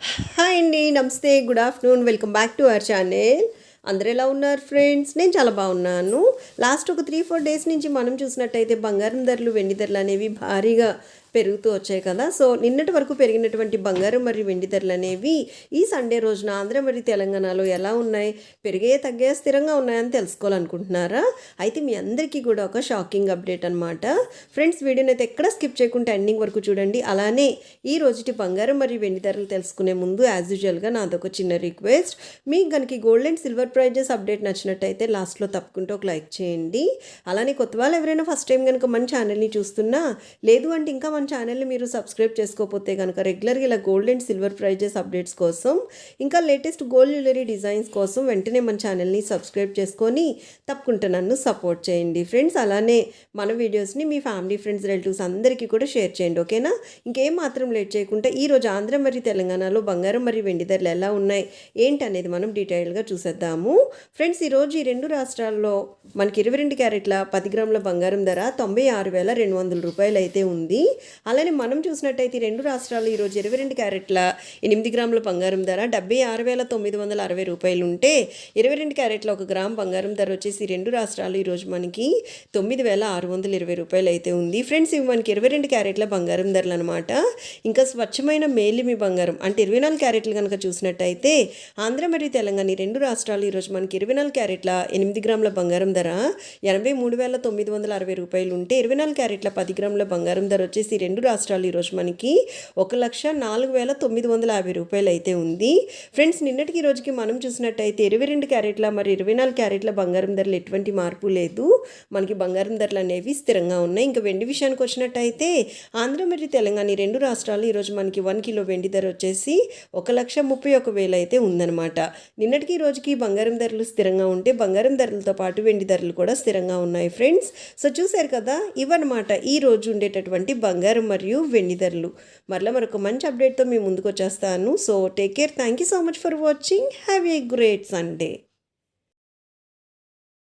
Hi అండి నమస్తే good afternoon welcome back to our channel. అందరు ఎలా ఉన్నారు ఫ్రెండ్స్? నేను చాలా బాగున్నాను. లాస్ట్ ఒక త్రీ ఫోర్ డేస్ నుంచి మనం చూసినట్టయితే బంగారం ధరలు వెండి ధరలు అనేవి భారీగా పెరుగుతూ వచ్చాయి కదా. సో నిన్నటి వరకు పెరిగినటువంటి బంగారం మరియు వెండి ధరలు అనేవి ఈ సండే రోజున ఆంధ్ర మరియు తెలంగాణలో ఎలా ఉన్నాయి? పెరిగే తగ్గే స్థిరంగా ఉన్నాయని తెలుసుకోవాలనుకుంటున్నారా? అయితే మీ అందరికీ కూడా ఒక షాకింగ్ అప్డేట్ అనమాట ఫ్రెండ్స్ వీడియోని అయితే ఎక్కడ స్కిప్ చేయకుండా ఎండింగ్ వరకు చూడండి. అలానే ఈ రోజుటి బంగారం మరియు వెండి ధరలు తెలుసుకునే ముందు యాజ్ యూజువల్గా నాదొక చిన్న రిక్వెస్ట్ మీకు కనుక gold and silver prizes update నచ్చినట్టయితే లాస్ట్లో తప్పకుండా ఒక లైక్ చేయండి. అలానే కొత్త వాళ్ళు ఎవరైనా ఫస్ట్ టైం కనుక మన ఛానల్ని చూస్తున్నా లేదు అంటే ఇంకా మన ఛానల్ని మీరు సబ్స్క్రైబ్ చేసుకోకపోతే కనుక రెగ్యులర్గా ఇలా gold and silver prizes updates కోసం ఇంకా లేటెస్ట్ గోల్డ్ జ్యువెలరీ డిజైన్స్ కోసం వెంటనే మన ఛానల్ని సబ్స్క్రైబ్ చేసుకొని తప్పకుండా నన్ను సపోర్ట్ చేయండి. ఫ్రెండ్స్ అలానే మన వీడియోస్ని మీ ఫ్యామిలీ ఫ్రెండ్స్ రిలేటివ్స్ అందరికీ కూడా షేర్ చేయండి ఓకేనా ఇంకేం మాత్రం లేట్ చేయకుండా ఈరోజు ఆంధ్ర మరియు తెలంగాణలో బంగారం మరియు వెండి ధరలు ఎలా ఉన్నాయి ఏంటి అనేది మనం డీటెయిల్గా చూసేద్దాము. ఫ్రెండ్స్ ఈరోజు ఈ రెండు రాష్ట్రాల్లో మనకి ఇరవై రెండు క్యారెట్ల పది గ్రాముల బంగారం ధర తొంభై ఆరు వేల రెండు వందల రూపాయలు అయితే ఉంది. అలానే మనం చూసినట్టయితే ఈ రెండు రాష్ట్రాలు ఈరోజు ఇరవై రెండు క్యారెట్ల ఎనిమిది గ్రాముల బంగారం ధర డెబ్బై ఆరు వేల తొమ్మిది వందల అరవై రూపాయలు ఉంటే ఇరవై రెండు క్యారెట్ల ఒక గ్రామ్ బంగారం ధర వచ్చేసి రెండు రాష్ట్రాలు ఈరోజు మనకి తొమ్మిది వేల ఆరు వందల ఇరవై రూపాయలు అయితే ఉంది. ఫ్రెండ్స్ ఇవి మనకి ఇరవై రెండు క్యారెట్ల బంగారం ధరలు అనమాట ఇంకా స్వచ్ఛమైన మేలిమి బంగారం అంటే ఇరవై నాలుగు క్యారెట్లు కనుక చూసినట్టయితే ఆంధ్ర మరియు తెలంగాణ ఈ రెండు రాష్ట్రాలు ఈరోజు మనకి ఇరవై నాలుగు క్యారెట్ల ఎనిమిది గ్రాముల బంగారం ధర ఎనభై మూడు వేల తొమ్మిది వందల అరవై రూపాయలు ఉంటే ఇరవై నాలుగు క్యారెట్ల పది గ్రాముల బంగారం ధర వచ్చేసి రెండు రాష్ట్రాలు ఈరోజు మనకి ఒక లక్ష నాలుగు వేల తొమ్మిది వందల యాభై రూపాయలు అయితే ఉంది. ఫ్రెండ్స్ నిన్నటికి ఈ రోజుకి మనం చూసినట్టయితే ఇరవై రెండు క్యారెట్ల మరి ఇరవై నాలుగు క్యారెట్ల బంగారం ధరలు ఎటువంటి మార్పు లేదు. మనకి బంగారం ధరలు అనేవి స్థిరంగా ఉన్నాయి. ఇంకా వెండి విషయానికి వచ్చినట్టయితే ఆంధ్ర మరియు తెలంగాణ ఈ రెండు రాష్ట్రాలు ఈరోజు మనకి వన్ కిలో వెండి ధర వచ్చేసి ఒక లక్ష ముప్పై ఒక వేలు అయితే ఉందన్నమాట. నిన్నటికి ఈ రోజుకి బంగారం ధరలు స్థిరంగా ఉంటే బంగారం ధరలతో పాటు వెండి ధరలు కూడా స్థిరంగా ఉన్నాయి ఫ్రెండ్స్. సో చూశారు కదా ఇవన్నమాట ఈ రోజు ఉండేటటువంటి బంగారం మరియు వెండి మరలా మరొక మంచి అప్డేట్తో మీ ముందుకు వచ్చేస్తాను. So take care thank you so much for watching have a great Sunday